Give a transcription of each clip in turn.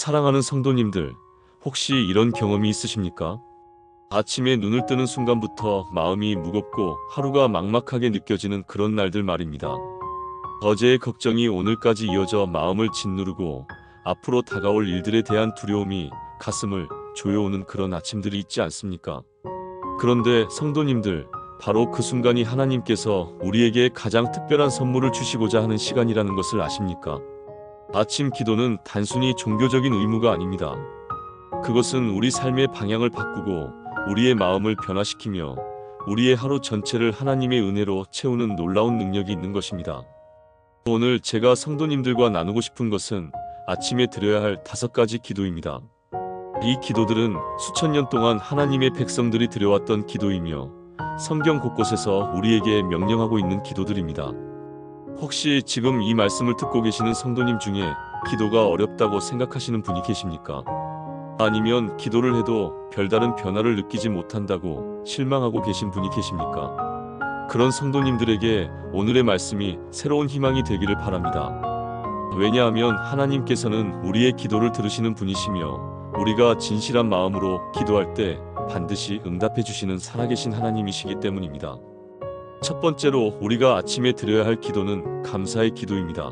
사랑하는 성도님들, 혹시 이런 경험이 있으십니까? 아침에 눈을 뜨는 순간부터 마음이 무겁고 하루가 막막하게 느껴지는 그런 날들 말입니다. 어제의 걱정이 오늘까지 이어져 마음을 짓누르고 앞으로 다가올 일들에 대한 두려움이 가슴을 조여오는 그런 아침들이 있지 않습니까? 그런데 성도님들, 바로 그 순간이 하나님께서 우리에게 가장 특별한 선물을 주시고자 하는 시간이라는 것을 아십니까? 아침 기도는 단순히 종교적인 의무가 아닙니다. 그것은 우리 삶의 방향을 바꾸고 우리의 마음을 변화시키며 우리의 하루 전체를 하나님의 은혜로 채우는 놀라운 능력이 있는 것입니다. 오늘 제가 성도님들과 나누고 싶은 것은 아침에 드려야 할 다섯 가지 기도입니다. 이 기도들은 수천 년 동안 하나님의 백성들이 드려왔던 기도이며 성경 곳곳에서 우리에게 명령하고 있는 기도들입니다. 혹시 지금 이 말씀을 듣고 계시는 성도님 중에 기도가 어렵다고 생각하시는 분이 계십니까? 아니면 기도를 해도 별다른 변화를 느끼지 못한다고 실망하고 계신 분이 계십니까? 그런 성도님들에게 오늘의 말씀이 새로운 희망이 되기를 바랍니다. 왜냐하면 하나님께서는 우리의 기도를 들으시는 분이시며 우리가 진실한 마음으로 기도할 때 반드시 응답해 주시는 살아계신 하나님이시기 때문입니다. 첫 번째로 우리가 아침에 드려야 할 기도는 감사의 기도입니다.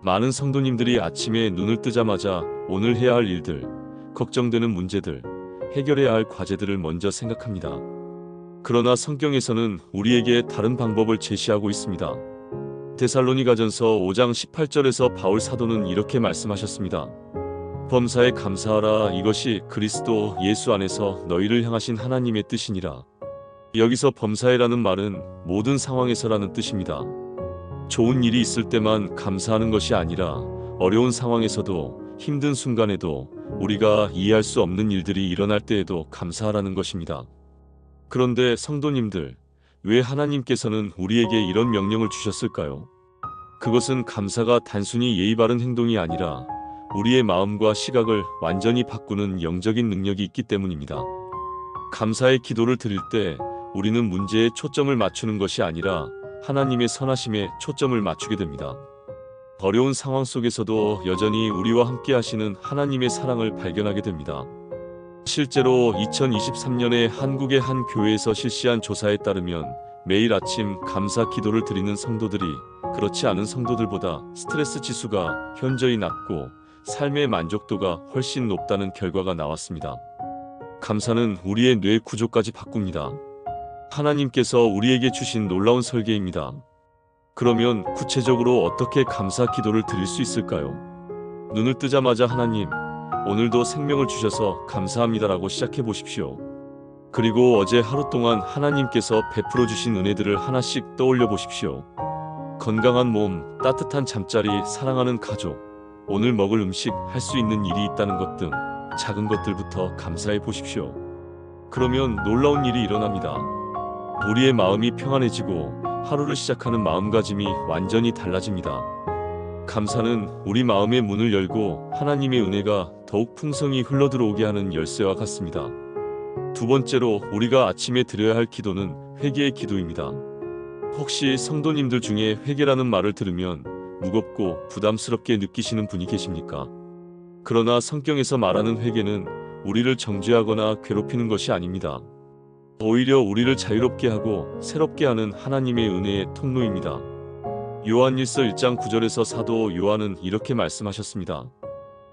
많은 성도님들이 아침에 눈을 뜨자마자 오늘 해야 할 일들, 걱정되는 문제들, 해결해야 할 과제들을 먼저 생각합니다. 그러나 성경에서는 우리에게 다른 방법을 제시하고 있습니다. 데살로니가전서 5장 18절에서 바울 사도는 이렇게 말씀하셨습니다. 범사에 감사하라 이것이 그리스도 예수 안에서 너희를 향하신 하나님의 뜻이니라. 여기서 범사에라는 말은 모든 상황에서라는 뜻입니다. 좋은 일이 있을 때만 감사하는 것이 아니라 어려운 상황에서도 힘든 순간에도 우리가 이해할 수 없는 일들이 일어날 때에도 감사하라는 것입니다. 그런데 성도님들, 왜 하나님께서는 우리에게 이런 명령을 주셨을까요? 그것은 감사가 단순히 예의 바른 행동이 아니라 우리의 마음과 시각을 완전히 바꾸는 영적인 능력이 있기 때문입니다. 감사의 기도를 드릴 때 우리는 문제에 초점을 맞추는 것이 아니라 하나님의 선하심에 초점을 맞추게 됩니다. 어려운 상황 속에서도 여전히 우리와 함께 하시는 하나님의 사랑을 발견하게 됩니다. 실제로 2023년에 한국의 한 교회에서 실시한 조사에 따르면 매일 아침 감사 기도를 드리는 성도들이 그렇지 않은 성도들보다 스트레스 지수가 현저히 낮고 삶의 만족도가 훨씬 높다는 결과가 나왔습니다. 감사는 우리의 뇌 구조까지 바꿉니다. 하나님께서 우리에게 주신 놀라운 설계입니다. 그러면 구체적으로 어떻게 감사 기도를 드릴 수 있을까요? 눈을 뜨자마자 하나님, 오늘도 생명을 주셔서 감사합니다라고 시작해 보십시오. 그리고 어제 하루 동안 하나님께서 베풀어 주신 은혜들을 하나씩 떠올려 보십시오. 건강한 몸, 따뜻한 잠자리, 사랑하는 가족, 오늘 먹을 음식, 할 수 있는 일이 있다는 것 등 작은 것들부터 감사해 보십시오. 그러면 놀라운 일이 일어납니다. 우리의 마음이 평안해지고 하루를 시작하는 마음가짐이 완전히 달라집니다. 감사는 우리 마음의 문을 열고 하나님의 은혜가 더욱 풍성히 흘러들어오게 하는 열쇠와 같습니다. 두 번째로 우리가 아침에 드려야 할 기도는 회개의 기도입니다. 혹시 성도님들 중에 회개라는 말을 들으면 무겁고 부담스럽게 느끼시는 분이 계십니까? 그러나 성경에서 말하는 회개는 우리를 정죄하거나 괴롭히는 것이 아닙니다. 오히려 우리를 자유롭게 하고 새롭게 하는 하나님의 은혜의 통로입니다. 요한일서 1장 9절에서 사도 요한은 이렇게 말씀하셨습니다.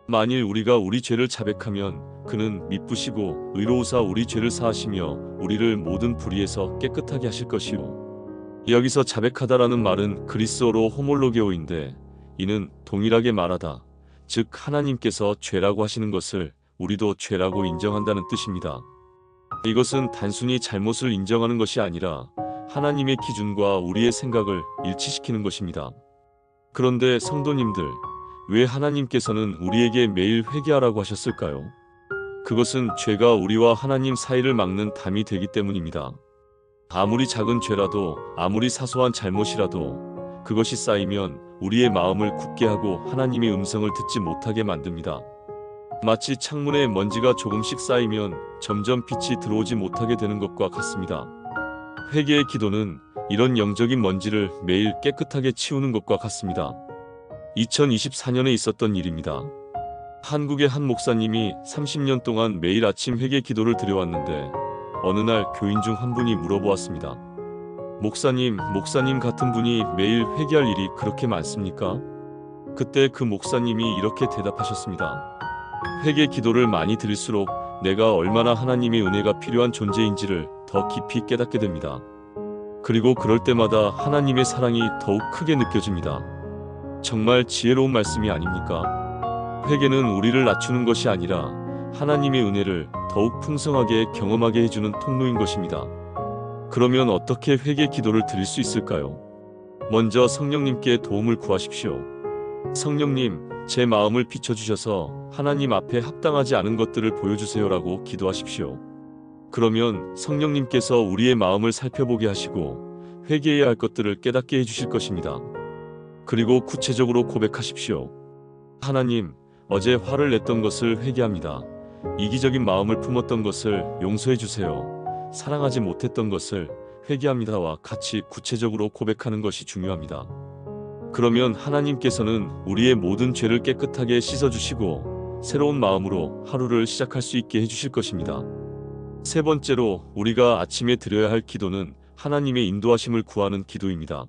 만일 우리가 우리 죄를 자백하면 그는 미쁘시고 의로우사 우리 죄를 사하시며 우리를 모든 불의에서 깨끗하게 하실 것이요. 여기서 자백하다라는 말은 그리스어로 호몰로게오인데 이는 동일하게 말하다. 즉 하나님께서 죄라고 하시는 것을 우리도 죄라고 인정한다는 뜻입니다. 이것은 단순히 잘못을 인정하는 것이 아니라 하나님의 기준과 우리의 생각을 일치시키는 것입니다. 그런데 성도님들, 왜 하나님께서는 우리에게 매일 회개하라고 하셨을까요? 그것은 죄가 우리와 하나님 사이를 막는 담이 되기 때문입니다. 아무리 작은 죄라도, 아무리 사소한 잘못이라도 그것이 쌓이면 우리의 마음을 굳게 하고 하나님의 음성을 듣지 못하게 만듭니다. 마치 창문에 먼지가 조금씩 쌓이면 점점 빛이 들어오지 못하게 되는 것과 같습니다. 회개의 기도는 이런 영적인 먼지를 매일 깨끗하게 치우는 것과 같습니다. 2024년에 있었던 일입니다. 한국의 한 목사님이 30년 동안 매일 아침 회개 기도를 드려왔는데 어느 날 교인 중 한 분이 물어보았습니다. 목사님, 목사님 같은 분이 매일 회개할 일이 그렇게 많습니까? 그때 그 목사님이 이렇게 대답하셨습니다. 회개 기도를 많이 드릴수록 내가 얼마나 하나님의 은혜가 필요한 존재인지를 더 깊이 깨닫게 됩니다. 그리고 그럴 때마다 하나님의 사랑이 더욱 크게 느껴집니다. 정말 지혜로운 말씀이 아닙니까? 회개는 우리를 낮추는 것이 아니라 하나님의 은혜를 더욱 풍성하게 경험하게 해주는 통로인 것입니다. 그러면 어떻게 회개 기도를 드릴 수 있을까요? 먼저 성령님께 도움을 구하십시오. 성령님, 제 마음을 비춰주셔서 하나님 앞에 합당하지 않은 것들을 보여주세요라고 기도하십시오. 그러면 성령님께서 우리의 마음을 살펴보게 하시고 회개해야 할 것들을 깨닫게 해주실 것입니다. 그리고 구체적으로 고백하십시오. 하나님, 어제 화를 냈던 것을 회개합니다. 이기적인 마음을 품었던 것을 용서해 주세요. 사랑하지 못했던 것을 회개합니다와 같이 구체적으로 고백하는 것이 중요합니다. 그러면 하나님께서는 우리의 모든 죄를 깨끗하게 씻어주시고 새로운 마음으로 하루를 시작할 수 있게 해주실 것입니다. 세 번째로 우리가 아침에 드려야 할 기도는 하나님의 인도하심을 구하는 기도입니다.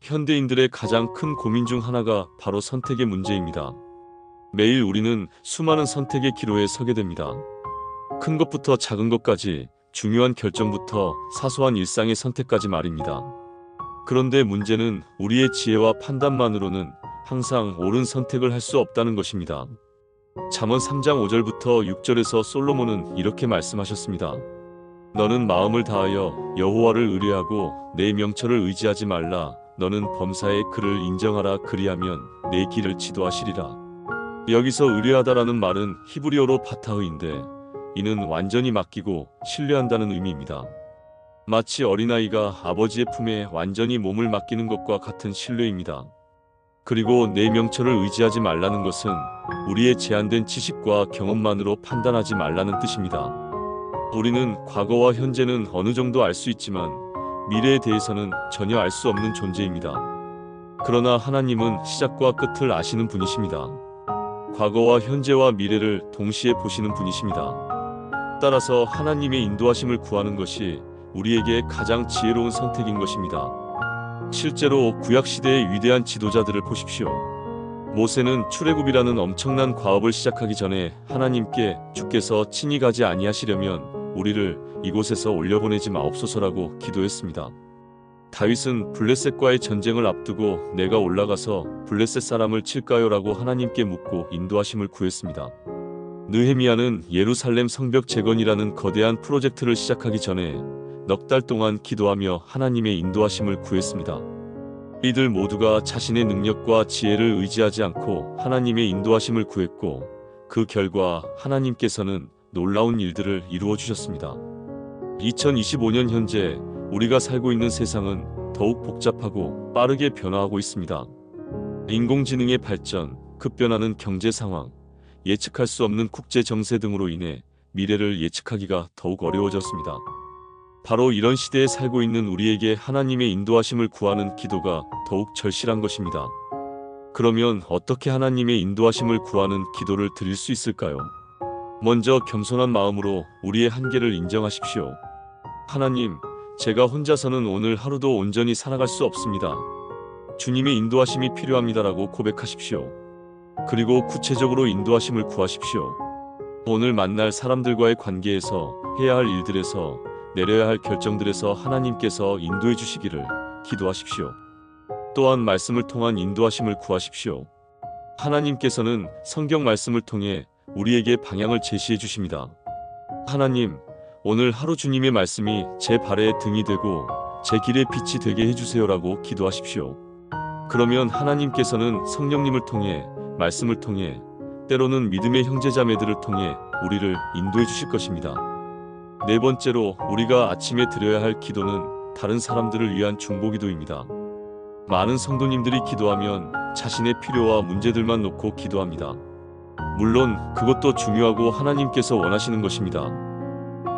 현대인들의 가장 큰 고민 중 하나가 바로 선택의 문제입니다. 매일 우리는 수많은 선택의 기로에 서게 됩니다. 큰 것부터 작은 것까지 중요한 결정부터 사소한 일상의 선택까지 말입니다. 그런데 문제는 우리의 지혜와 판단만으로는 항상 옳은 선택을 할 수 없다는 것입니다. 잠언 3장 5절부터 6절에서 솔로몬은 이렇게 말씀하셨습니다. 너는 마음을 다하여 여호와를 의뢰하고 내 명철을 의지하지 말라. 너는 범사의 그를 인정하라. 그리하면 내 길을 지도하시리라. 여기서 의뢰하다라는 말은 히브리어로 바타흐인데 이는 완전히 맡기고 신뢰한다는 의미입니다. 마치 어린아이가 아버지의 품에 완전히 몸을 맡기는 것과 같은 신뢰입니다. 그리고 내 명철을 의지하지 말라는 것은 우리의 제한된 지식과 경험만으로 판단하지 말라는 뜻입니다. 우리는 과거와 현재는 어느 정도 알 수 있지만 미래에 대해서는 전혀 알 수 없는 존재입니다. 그러나 하나님은 시작과 끝을 아시는 분이십니다. 과거와 현재와 미래를 동시에 보시는 분이십니다. 따라서 하나님의 인도하심을 구하는 것이 우리에게 가장 지혜로운 선택인 것입니다. 실제로 구약 시대의 위대한 지도자들을 보십시오. 모세는 출애굽이라는 엄청난 과업을 시작하기 전에 하나님께 주께서 친히 가지 아니하시려면 우리를 이곳에서 올려보내지 마옵소서라고 기도했습니다. 다윗은 블레셋과의 전쟁을 앞두고 내가 올라가서 블레셋 사람을 칠까요라고 하나님께 묻고 인도하심을 구했습니다. 느헤미야는 예루살렘 성벽 재건이라는 거대한 프로젝트를 시작하기 전에 넉 달 동안 기도하며 하나님의 인도하심을 구했습니다. 이들 모두가 자신의 능력과 지혜를 의지하지 않고 하나님의 인도하심을 구했고 그 결과 하나님께서는 놀라운 일들을 이루어 주셨습니다. 2025년 현재 우리가 살고 있는 세상은 더욱 복잡하고 빠르게 변화하고 있습니다. 인공지능의 발전, 급변하는 경제 상황, 예측할 수 없는 국제 정세 등으로 인해 미래를 예측하기가 더욱 어려워졌습니다. 바로 이런 시대에 살고 있는 우리에게 하나님의 인도하심을 구하는 기도가 더욱 절실한 것입니다. 그러면 어떻게 하나님의 인도하심을 구하는 기도를 드릴 수 있을까요? 먼저 겸손한 마음으로 우리의 한계를 인정하십시오. 하나님, 제가 혼자서는 오늘 하루도 온전히 살아갈 수 없습니다. 주님의 인도하심이 필요합니다라고 고백하십시오. 그리고 구체적으로 인도하심을 구하십시오. 오늘 만날 사람들과의 관계에서 해야 할 일들에서 내려야 할 결정들에서 하나님께서 인도해 주시기를 기도하십시오. 또한 말씀을 통한 인도하심을 구하십시오. 하나님께서는 성경 말씀을 통해 우리에게 방향을 제시해 주십니다. 하나님, 오늘 하루 주님의 말씀이 제 발에 등이 되고 제 길에 빛이 되게 해주세요라고 기도하십시오. 그러면 하나님께서는 성령님을 통해 말씀을 통해 때로는 믿음의 형제자매들을 통해 우리를 인도해 주실 것입니다. 네 번째로 우리가 아침에 드려야 할 기도는 다른 사람들을 위한 중보기도입니다. 많은 성도님들이 기도하면 자신의 필요와 문제들만 놓고 기도합니다. 물론 그것도 중요하고 하나님께서 원하시는 것입니다.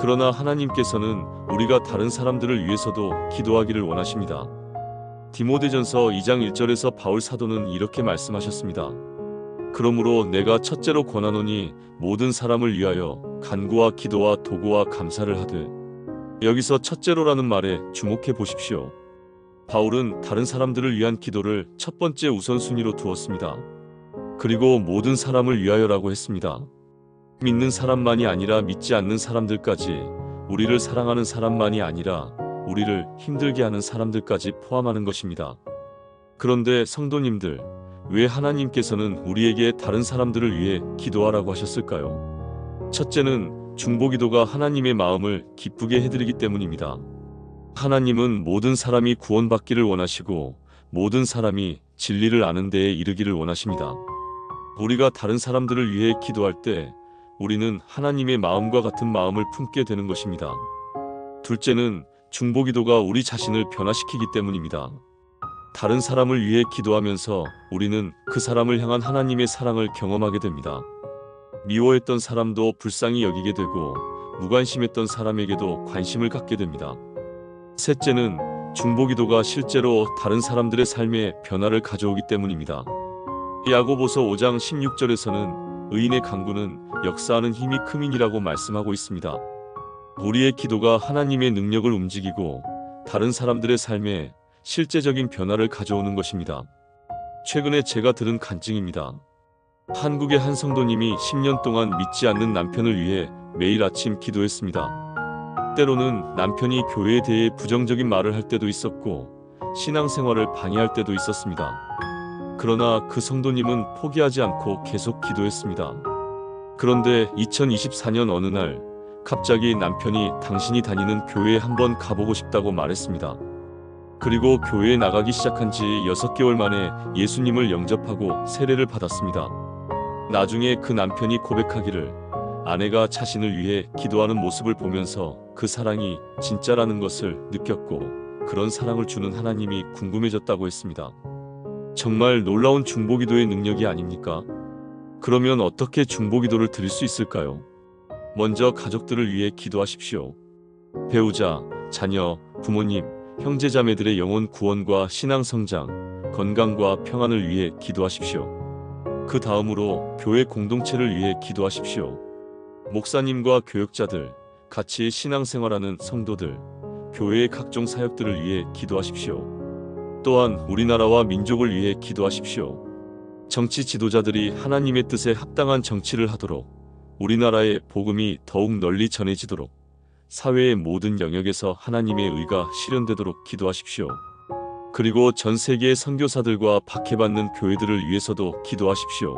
그러나 하나님께서는 우리가 다른 사람들을 위해서도 기도하기를 원하십니다. 디모데전서 2장 1절에서 바울 사도는 이렇게 말씀하셨습니다. 그러므로 내가 첫째로 권하노니 모든 사람을 위하여 간구와 기도와 도구와 감사를 하되 여기서 첫째로라는 말에 주목해 보십시오. 바울은 다른 사람들을 위한 기도를 첫 번째 우선순위로 두었습니다. 그리고 모든 사람을 위하여라고 했습니다. 믿는 사람만이 아니라 믿지 않는 사람들까지 우리를 사랑하는 사람만이 아니라 우리를 힘들게 하는 사람들까지 포함하는 것입니다. 그런데 성도님들, 왜 하나님께서는 우리에게 다른 사람들을 위해 기도하라고 하셨을까요? 첫째는 중보기도가 하나님의 마음을 기쁘게 해드리기 때문입니다. 하나님은 모든 사람이 구원받기를 원하시고 모든 사람이 진리를 아는 데에 이르기를 원하십니다. 우리가 다른 사람들을 위해 기도할 때 우리는 하나님의 마음과 같은 마음을 품게 되는 것입니다. 둘째는 중보기도가 우리 자신을 변화시키기 때문입니다. 다른 사람을 위해 기도하면서 우리는 그 사람을 향한 하나님의 사랑을 경험하게 됩니다. 미워했던 사람도 불쌍히 여기게 되고 무관심했던 사람에게도 관심을 갖게 됩니다. 셋째는 중보기도가 실제로 다른 사람들의 삶에 변화를 가져오기 때문입니다. 야고보서 5장 16절에서는 의인의 강구는 역사하는 힘이 크민이라고 말씀하고 있습니다. 우리의 기도가 하나님의 능력을 움직이고 다른 사람들의 삶에 실제적인 변화를 가져오는 것입니다. 최근에 제가 들은 간증입니다. 한국의 한 성도님이 10년 동안 믿지 않는 남편을 위해 매일 아침 기도했습니다. 때로는 남편이 교회에 대해 부정적인 말을 할 때도 있었고 신앙생활을 방해할 때도 있었습니다. 그러나 그 성도님은 포기하지 않고 계속 기도했습니다. 그런데 2024년 어느 날 갑자기 남편이 당신이 다니는 교회에 한번 가보고 싶다고 말했습니다. 그리고 교회에 나가기 시작한 지 6개월 만에 예수님을 영접하고 세례를 받았습니다. 나중에 그 남편이 고백하기를 아내가 자신을 위해 기도하는 모습을 보면서 그 사랑이 진짜라는 것을 느꼈고 그런 사랑을 주는 하나님이 궁금해졌다고 했습니다. 정말 놀라운 중보기도의 능력이 아닙니까? 그러면 어떻게 중보기도를 드릴 수 있을까요? 먼저 가족들을 위해 기도하십시오. 배우자, 자녀, 부모님, 형제자매들의 영혼 구원과 신앙 성장, 건강과 평안을 위해 기도하십시오. 그 다음으로 교회 공동체를 위해 기도하십시오. 목사님과 교역자들, 같이 신앙생활하는 성도들, 교회의 각종 사역들을 위해 기도하십시오. 또한 우리나라와 민족을 위해 기도하십시오. 정치 지도자들이 하나님의 뜻에 합당한 정치를 하도록 우리나라의 복음이 더욱 널리 전해지도록 사회의 모든 영역에서 하나님의 의가 실현되도록 기도하십시오. 그리고 전 세계의 선교사들과 박해받는 교회들을 위해서도 기도하십시오.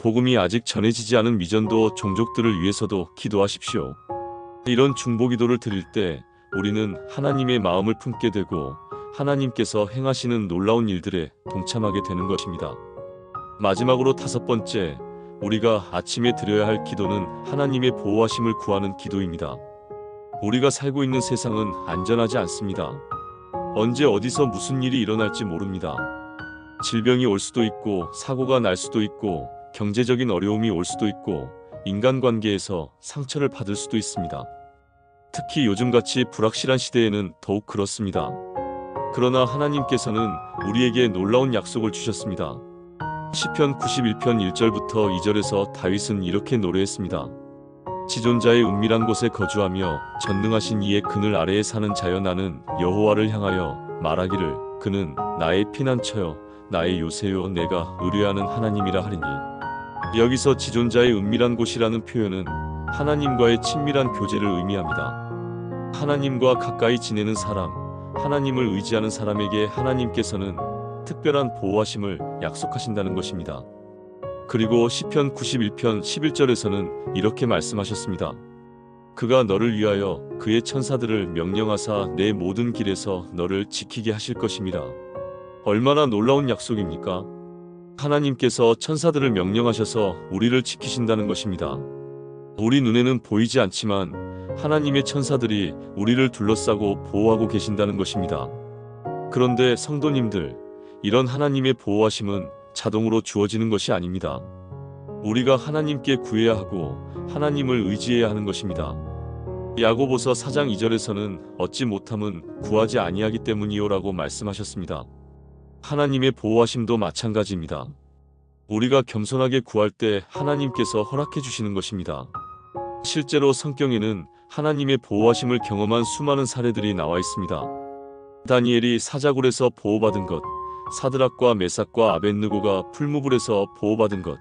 복음이 아직 전해지지 않은 미전도 종족들을 위해서도 기도하십시오. 이런 중보기도를 드릴 때 우리는 하나님의 마음을 품게 되고 하나님께서 행하시는 놀라운 일들에 동참하게 되는 것입니다. 마지막으로 다섯 번째, 우리가 아침에 드려야 할 기도는 하나님의 보호하심을 구하는 기도입니다. 우리가 살고 있는 세상은 안전하지 않습니다. 언제 어디서 무슨 일이 일어날지 모릅니다. 질병이 올 수도 있고 사고가 날 수도 있고 경제적인 어려움이 올 수도 있고 인간관계에서 상처를 받을 수도 있습니다. 특히 요즘같이 불확실한 시대에는 더욱 그렇습니다. 그러나 하나님께서는 우리에게 놀라운 약속을 주셨습니다. 시편 91편 1절부터 2절에서 다윗은 이렇게 노래했습니다. 지존자의 은밀한 곳에 거주하며 전능하신 이의 그늘 아래에 사는 자여 나는 여호와를 향하여 말하기를 그는 나의 피난처여 나의 요새요 내가 의뢰하는 하나님이라 하리니 여기서 지존자의 은밀한 곳이라는 표현은 하나님과의 친밀한 교제를 의미합니다. 하나님과 가까이 지내는 사람, 하나님을 의지하는 사람에게 하나님께서는 특별한 보호하심을 약속하신다는 것입니다. 그리고 시편 91편 11절에서는 이렇게 말씀하셨습니다. 그가 너를 위하여 그의 천사들을 명령하사 내 모든 길에서 너를 지키게 하실 것임이라. 얼마나 놀라운 약속입니까? 하나님께서 천사들을 명령하셔서 우리를 지키신다는 것입니다. 우리 눈에는 보이지 않지만 하나님의 천사들이 우리를 둘러싸고 보호하고 계신다는 것입니다. 그런데 성도님들, 이런 하나님의 보호하심은 자동으로 주어지는 것이 아닙니다. 우리가 하나님께 구해야 하고 하나님을 의지해야 하는 것입니다. 야고보서 4장 2절에서는 얻지 못함은 구하지 아니하기 때문이요라고 말씀하셨습니다. 하나님의 보호하심도 마찬가지입니다. 우리가 겸손하게 구할 때 하나님께서 허락해 주시는 것입니다. 실제로 성경에는 하나님의 보호하심을 경험한 수많은 사례들이 나와 있습니다. 다니엘이 사자굴에서 보호받은 것, 사드락과 메삭과 아벤느고가 풀무불에서 보호받은 것,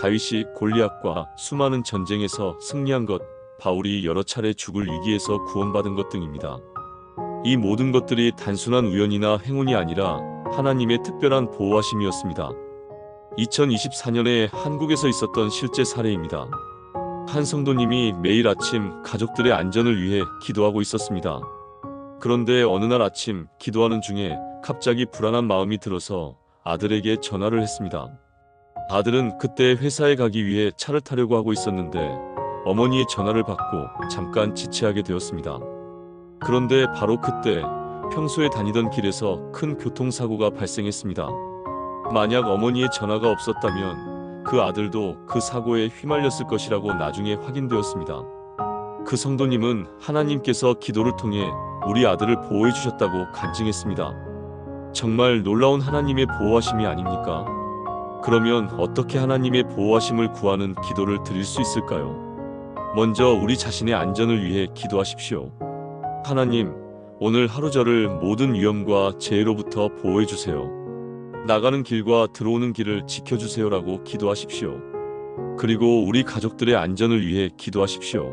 다윗이 골리앗과 수많은 전쟁에서 승리한 것, 바울이 여러 차례 죽을 위기에서 구원받은 것 등입니다. 이 모든 것들이 단순한 우연이나 행운이 아니라 하나님의 특별한 보호하심이었습니다. 2024년에 한국에서 있었던 실제 사례입니다. 한 성도님이 매일 아침 가족들의 안전을 위해 기도하고 있었습니다. 그런데 어느 날 아침 기도하는 중에 갑자기 불안한 마음이 들어서 아들에게 전화를 했습니다. 아들은 그때 회사에 가기 위해 차를 타려고 하고 있었는데 어머니의 전화를 받고 잠깐 지체하게 되었습니다. 그런데 바로 그때 평소에 다니던 길에서 큰 교통사고가 발생했습니다. 만약 어머니의 전화가 없었다면 그 아들도 그 사고에 휘말렸을 것이라고 나중에 확인되었습니다. 그 성도님은 하나님께서 기도를 통해 우리 아들을 보호해 주셨다고 간증했습니다. 정말 놀라운 하나님의 보호하심이 아닙니까? 그러면 어떻게 하나님의 보호하심을 구하는 기도를 드릴 수 있을까요? 먼저 우리 자신의 안전을 위해 기도하십시오. 하나님, 오늘 하루 저를 모든 위험과 재해로부터 보호해 주세요. 나가는 길과 들어오는 길을 지켜 주세요라고 기도하십시오. 그리고 우리 가족들의 안전을 위해 기도하십시오.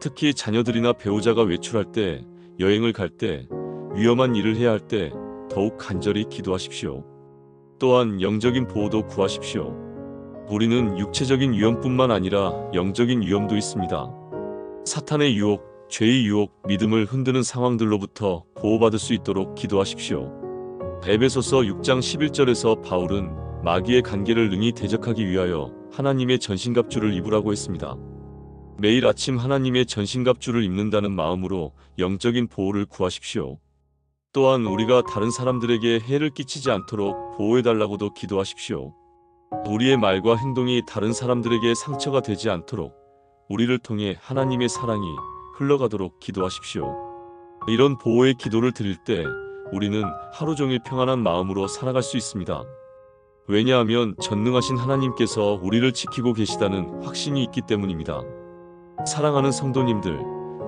특히 자녀들이나 배우자가 외출할 때, 여행을 갈 때, 위험한 일을 해야 할 때 더욱 간절히 기도하십시오. 또한 영적인 보호도 구하십시오. 우리는 육체적인 위험뿐만 아니라 영적인 위험도 있습니다. 사탄의 유혹, 죄의 유혹, 믿음을 흔드는 상황들로부터 보호받을 수 있도록 기도하십시오. 에베소서 6장 11절에서 바울은 마귀의 관계를 능히 대적하기 위하여 하나님의 전신갑주를 입으라고 했습니다. 매일 아침 하나님의 전신갑주를 입는다는 마음으로 영적인 보호를 구하십시오. 또한 우리가 다른 사람들에게 해를 끼치지 않도록 보호해달라고도 기도하십시오. 우리의 말과 행동이 다른 사람들에게 상처가 되지 않도록 우리를 통해 하나님의 사랑이 흘러가도록 기도하십시오. 이런 보호의 기도를 드릴 때 우리는 하루 종일 평안한 마음으로 살아갈 수 있습니다. 왜냐하면 전능하신 하나님께서 우리를 지키고 계시다는 확신이 있기 때문입니다. 사랑하는 성도님들,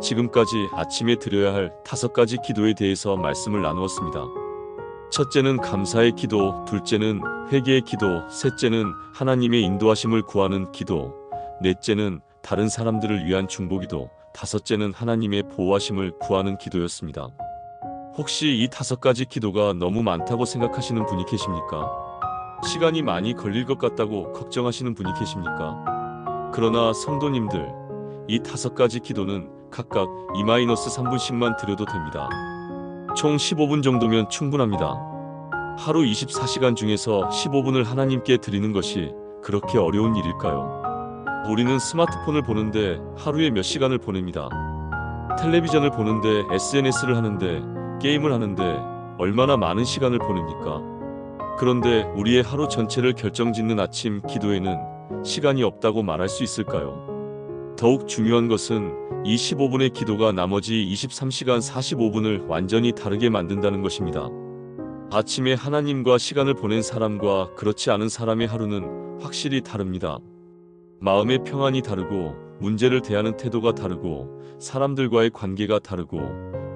지금까지 아침에 드려야 할 다섯 가지 기도에 대해서 말씀을 나누었습니다. 첫째는 감사의 기도, 둘째는 회개의 기도, 셋째는 하나님의 인도하심을 구하는 기도, 넷째는 다른 사람들을 위한 중보기도, 다섯째는 하나님의 보호하심을 구하는 기도였습니다. 혹시 이 다섯 가지 기도가 너무 많다고 생각하시는 분이 계십니까? 시간이 많이 걸릴 것 같다고 걱정하시는 분이 계십니까? 그러나 성도님들, 이 다섯 가지 기도는 각각 2-3분씩만 드려도 됩니다. 총 15분 정도면 충분합니다. 하루 24시간 중에서 15분을 하나님께 드리는 것이 그렇게 어려운 일일까요? 우리는 스마트폰을 보는데 하루에 몇 시간을 보냅니다. 텔레비전을 보는데 SNS를 하는데 게임을 하는데 얼마나 많은 시간을 보냅니까? 그런데 우리의 하루 전체를 결정짓는 아침 기도에는 시간이 없다고 말할 수 있을까요? 더욱 중요한 것은 이 15분의 기도가 나머지 23시간 45분을 완전히 다르게 만든다는 것입니다. 아침에 하나님과 시간을 보낸 사람과 그렇지 않은 사람의 하루는 확실히 다릅니다. 마음의 평안이 다르고 문제를 대하는 태도가 다르고 사람들과의 관계가 다르고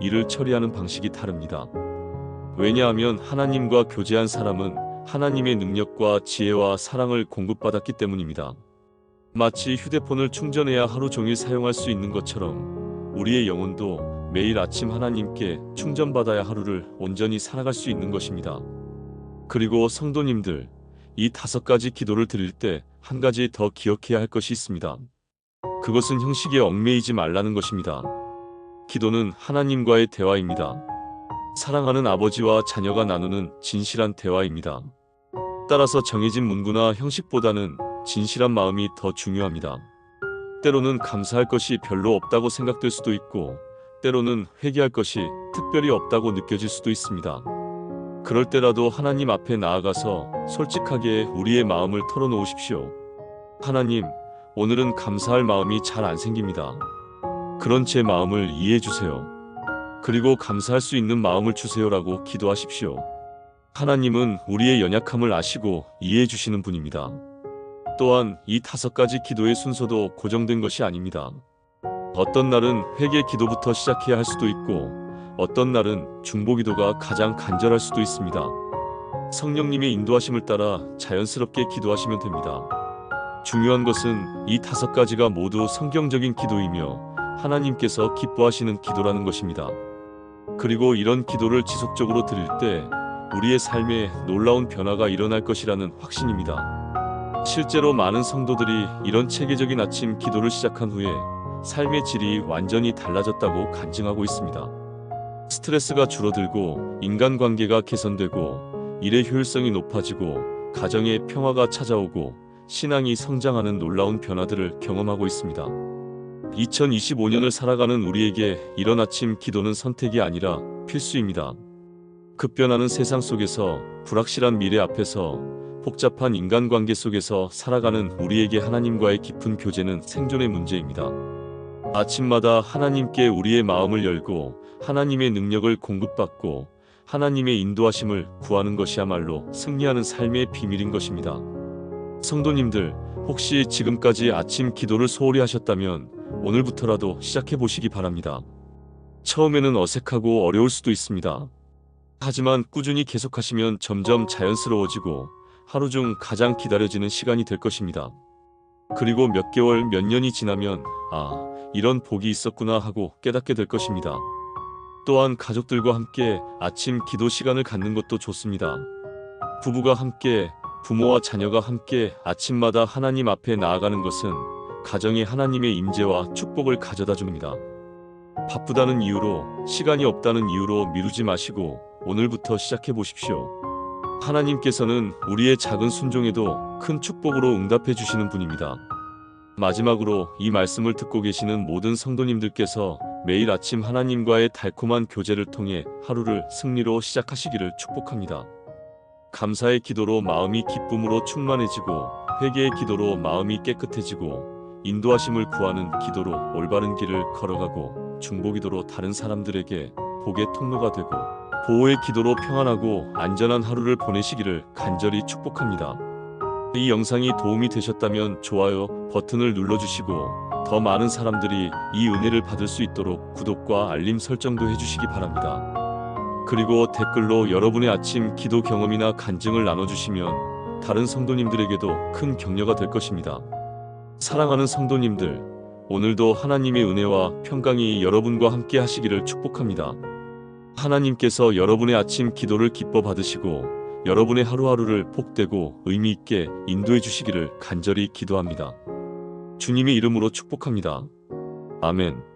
일을 처리하는 방식이 다릅니다. 왜냐하면 하나님과 교제한 사람은 하나님의 능력과 지혜와 사랑을 공급받았기 때문입니다. 마치 휴대폰을 충전해야 하루 종일 사용할 수 있는 것처럼 우리의 영혼도 매일 아침 하나님께 충전받아야 하루를 온전히 살아갈 수 있는 것입니다. 그리고 성도님들, 이 다섯 가지 기도를 드릴 때 한 가지 더 기억해야 할 것이 있습니다. 그것은 형식에 얽매이지 말라는 것입니다. 기도는 하나님과의 대화입니다. 사랑하는 아버지와 자녀가 나누는 진실한 대화입니다. 따라서 정해진 문구나 형식보다는 진실한 마음이 더 중요합니다. 때로는 감사할 것이 별로 없다고 생각될 수도 있고, 때로는 회개할 것이 특별히 없다고 느껴질 수도 있습니다. 그럴 때라도 하나님 앞에 나아가서 솔직하게 우리의 마음을 털어놓으십시오. 하나님, 오늘은 감사할 마음이 잘 안 생깁니다. 그런 제 마음을 이해해 주세요. 그리고 감사할 수 있는 마음을 주세요라고 기도하십시오. 하나님은 우리의 연약함을 아시고 이해해 주시는 분입니다. 또한 이 다섯 가지 기도의 순서도 고정된 것이 아닙니다. 어떤 날은 회개 기도부터 시작해야 할 수도 있고 어떤 날은 중보 기도가 가장 간절할 수도 있습니다. 성령님의 인도하심을 따라 자연스럽게 기도하시면 됩니다. 중요한 것은 이 다섯 가지가 모두 성경적인 기도이며 하나님께서 기뻐하시는 기도라는 것입니다. 그리고 이런 기도를 지속적으로 드릴 때 우리의 삶에 놀라운 변화가 일어날 것이라는 확신입니다. 실제로 많은 성도들이 이런 체계적인 아침 기도를 시작한 후에 삶의 질이 완전히 달라졌다고 간증하고 있습니다. 스트레스가 줄어들고 인간관계가 개선되고 일의 효율성이 높아지고 가정의 평화가 찾아오고 신앙이 성장하는 놀라운 변화들을 경험하고 있습니다. 2025년을 살아가는 우리에게 이런 아침 기도는 선택이 아니라 필수입니다. 급변하는 세상 속에서 불확실한 미래 앞에서 복잡한 인간관계 속에서 살아가는 우리에게 하나님과의 깊은 교제는 생존의 문제입니다. 아침마다 하나님께 우리의 마음을 열고 하나님의 능력을 공급받고 하나님의 인도하심을 구하는 것이야말로 승리하는 삶의 비밀인 것입니다. 성도님들, 혹시 지금까지 아침 기도를 소홀히 하셨다면 오늘부터라도 시작해 보시기 바랍니다. 처음에는 어색하고 어려울 수도 있습니다. 하지만 꾸준히 계속하시면 점점 자연스러워지고 하루 중 가장 기다려지는 시간이 될 것입니다. 그리고 몇 개월, 몇 년이 지나면 아, 이런 복이 있었구나 하고 깨닫게 될 것입니다. 또한 가족들과 함께 아침 기도 시간을 갖는 것도 좋습니다. 부부가 함께, 부모와 자녀가 함께 아침마다 하나님 앞에 나아가는 것은 가정에 하나님의 임재와 축복을 가져다 줍니다. 바쁘다는 이유로, 시간이 없다는 이유로 미루지 마시고 오늘부터 시작해 보십시오. 하나님께서는 우리의 작은 순종에도 큰 축복으로 응답해 주시는 분입니다. 마지막으로 이 말씀을 듣고 계시는 모든 성도님들께서 매일 아침 하나님과의 달콤한 교제를 통해 하루를 승리로 시작하시기를 축복합니다. 감사의 기도로 마음이 기쁨으로 충만해지고 회개의 기도로 마음이 깨끗해지고 인도하심을 구하는 기도로 올바른 길을 걸어가고 중보 기도로 다른 사람들에게 복의 통로가 되고 보호의 기도로 평안하고 안전한 하루를 보내시기를 간절히 축복합니다. 이 영상이 도움이 되셨다면 좋아요 버튼을 눌러주시고 더 많은 사람들이 이 은혜를 받을 수 있도록 구독과 알림 설정도 해주시기 바랍니다. 그리고 댓글로 여러분의 아침 기도 경험이나 간증을 나눠주시면 다른 성도님들에게도 큰 격려가 될 것입니다. 사랑하는 성도님들, 오늘도 하나님의 은혜와 평강이 여러분과 함께 하시기를 축복합니다. 하나님께서 여러분의 아침 기도를 기뻐 받으시고 여러분의 하루하루를 복되고 의미 있게 인도해 주시기를 간절히 기도합니다. 주님의 이름으로 축복합니다. 아멘.